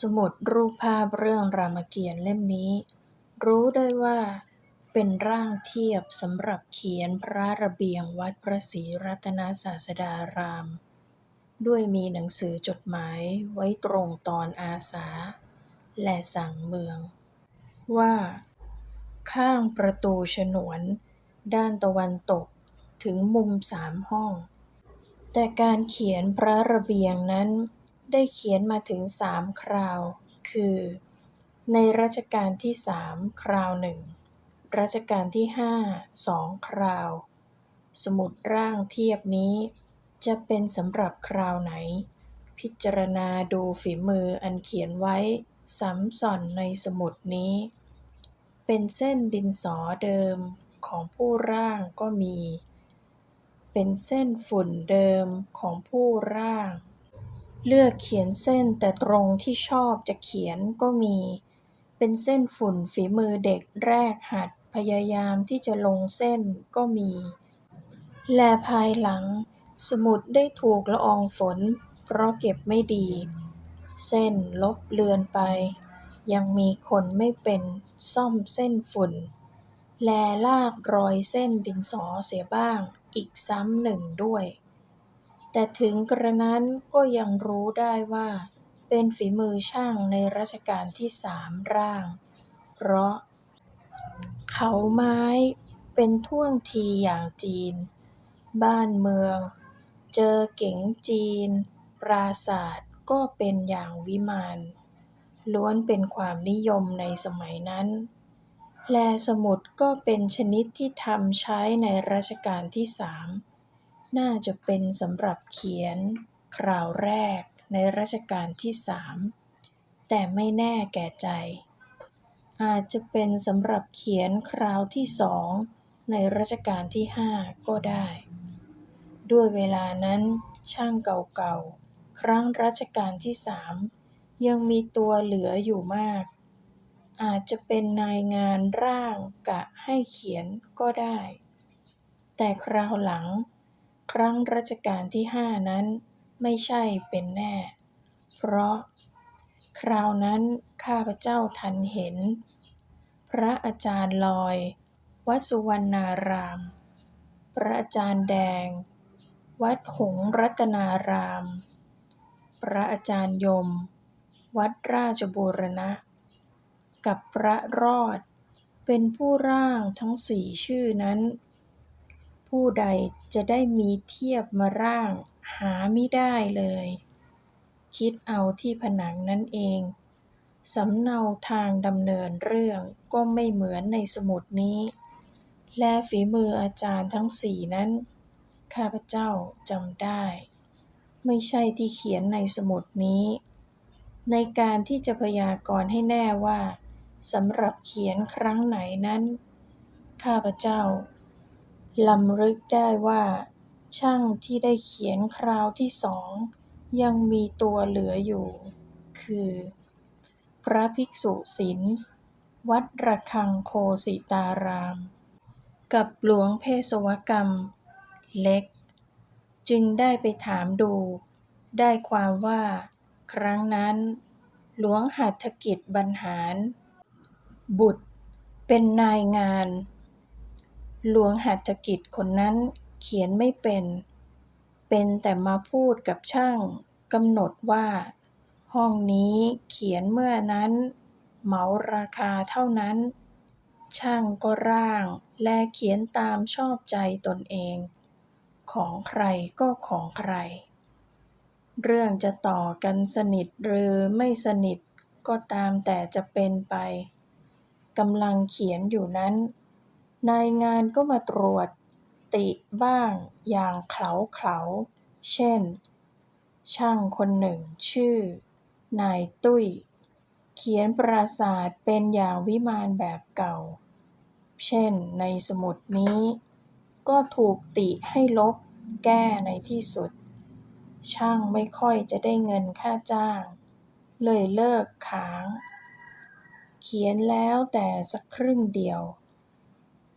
สมุดรูปภาพเรื่องรามเกียรติ์เล่มนี้ รู้ได้ว่า เป็นร่างเทียบสำหรับเขียนพระระเบียงวัดพระศรีรัตนศาสดาราม ด้วยมีหนังสือจดหมายไว้ตรงตอนอาสา และสั่งเมือง ว่า ข้างประตูฉนวน ด้านตะวันตกถึงมุมสามห้อง แต่การเขียนพระระเบียงนั้น ได้เขียนมาถึงสามคราว คือ ในรัชกาลที่สามคราวหนึ่ง รัชกาลที่ห้าสองคราว สมุดร่างเทียบนี้ จะเป็นสำหรับคราวไหน พิจารณาดูฝีมืออันเขียนไว้สำส่อนในสมุดนี้ เป็นเส้นดินสอเดิมของผู้ร่างก็มี เป็นเส้นฝุ่นเดิมของผู้ร่าง เลือกเขียนเส้นแต่ตรงที่ชอบจะเขียนก็มี เป็นเส้นฝุ่นฝีมือเด็กแรกหัดพยายามที่จะลงเส้นก็มี แลภายหลัง สมุดได้ถูกละอองฝน เพราะเก็บไม่ดี เส้นลบเลือนไป ยังมีคนไม่เป็นซ่อมเส้นฝุ่น แลลากรอยเส้นดินสอเสียบ้างอีกซ้ำหนึ่งด้วย แต่ถึงกระนั้นก็ยังรู้ได้ว่า เป็นฝีมือช่างในรัชกาลที่สามร่าง เพราะ เขาไม้เป็นท่วงทีอย่างจีน บ้านเมือง เจอเก๋งจีน ปราศาสาทก็เป็นอย่างวิมานล้วนเป็นความนิยมในสมัยนั้น แลสมุดก็เป็นชนิดที่ทำใช้ในรัชกาลที่สาม น่าจะเป็นสำหรับเขียนคราวแรกในรัชกาลที่สามแต่ไม่แน่แก่ใจ อาจจะเป็นสำหรับเขียนคราวที่สองในรัชกาลที่ห้าก็ได้ ด้วยเวลานั้นช่างเก่าๆ ครั้งรัชกาลที่สามยังมีตัวเหลืออยู่มาก อาจจะเป็นนายงานร่างกะให้เขียนก็ได้ แต่คราวหลัง ครั้งรัชกาลที่ห้านั้นไม่ใช่เป็นแน่ เพราะ คราวนั้นข้าพเจ้าทันเห็น พระอาจารย์ลอย วัดสุวรรณาราม พระอาจารย์แดง วัดหงรัตนาราม พระอาจารย์ยม วัดราชบูรณะ กับพระรอดเป็นผู้ร่างทั้งสี่ชื่อนั้น ผู้ใดจะได้มีเทียบมาร่าง หามิได้เลย คิดเอาที่ผนังนั่นเอง สำเนาทางดำเนินเรื่องก็ไม่เหมือนในสมุดนี้ และฝีมืออาจารย์ทั้งสี่นั้น ข้าพเจ้าจำได้ ไม่ใช่ที่เขียนในสมุดนี้ ในการที่จะพยากรณ์ให้แน่ว่าสำหรับเขียนครั้งไหนนั้น ข้าพเจ้า ลำลึกได้ว่า ช่างที่ได้เขียนคราวที่สองยังมีตัวเหลืออยู่ คือ พระภิกษุศิลป์ วัดระฆังโคสิตาราม กับหลวงเพศวกรรม เล็ก จึงได้ไปถามดู ได้ความว่า ครั้งนั้น หลวงหัตถกิจบรรหาร บุตรเป็นนายงาน หลวงหัตถกิจคนนั้นเขียนไม่เป็น เป็นแต่มาพูดกับช่างกำหนดว่า ห้องนี้เขียนเมื่อนั้น เหมาราคาเท่านั้น ช่างก็ร่างและเขียนตามชอบใจตนเอง ของใครก็ของใคร เรื่องจะต่อกันสนิทหรือไม่สนิทก็ตามแต่จะเป็นไปกำลังเขียนอยู่นั้น นายงานก็มาตรวจติบ้างอย่างเขลาเขลาๆเช่น ช่างคนหนึ่งชื่อ นายตุ้ย เขียนปราสาทเป็นอย่างวิมานแบบเก่า เช่นในสมุดนี้ ก็ถูกติให้ลบแก้ในที่สุด ช่างไม่ค่อยจะได้เงินค่าจ้าง เลยเลิกค้าง เขียนแล้วแต่สักครึ่งเดียว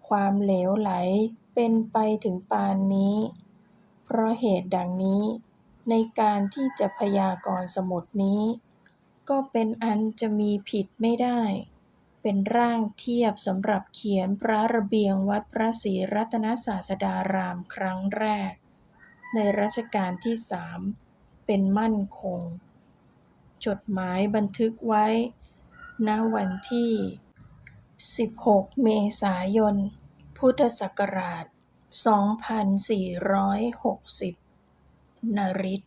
ความเหลวไหลเป็นไปถึงปานนี้ เพราะเหตุดังนี้ ในการที่จะพยากรณ์สมุดนี้ ก็เป็นอันจะมีผิดไม่ได้ เป็นร่างเทียบสำหรับเขียนพระระเบียงวัดพระศรีรัตนศาสดารามครั้งแรก ในรัชกาลที่สามเป็นมั่นคง จดหมายบันทึกไว้ณวันที่ 16 เมษายน พุทธศักราช 2460 นริศ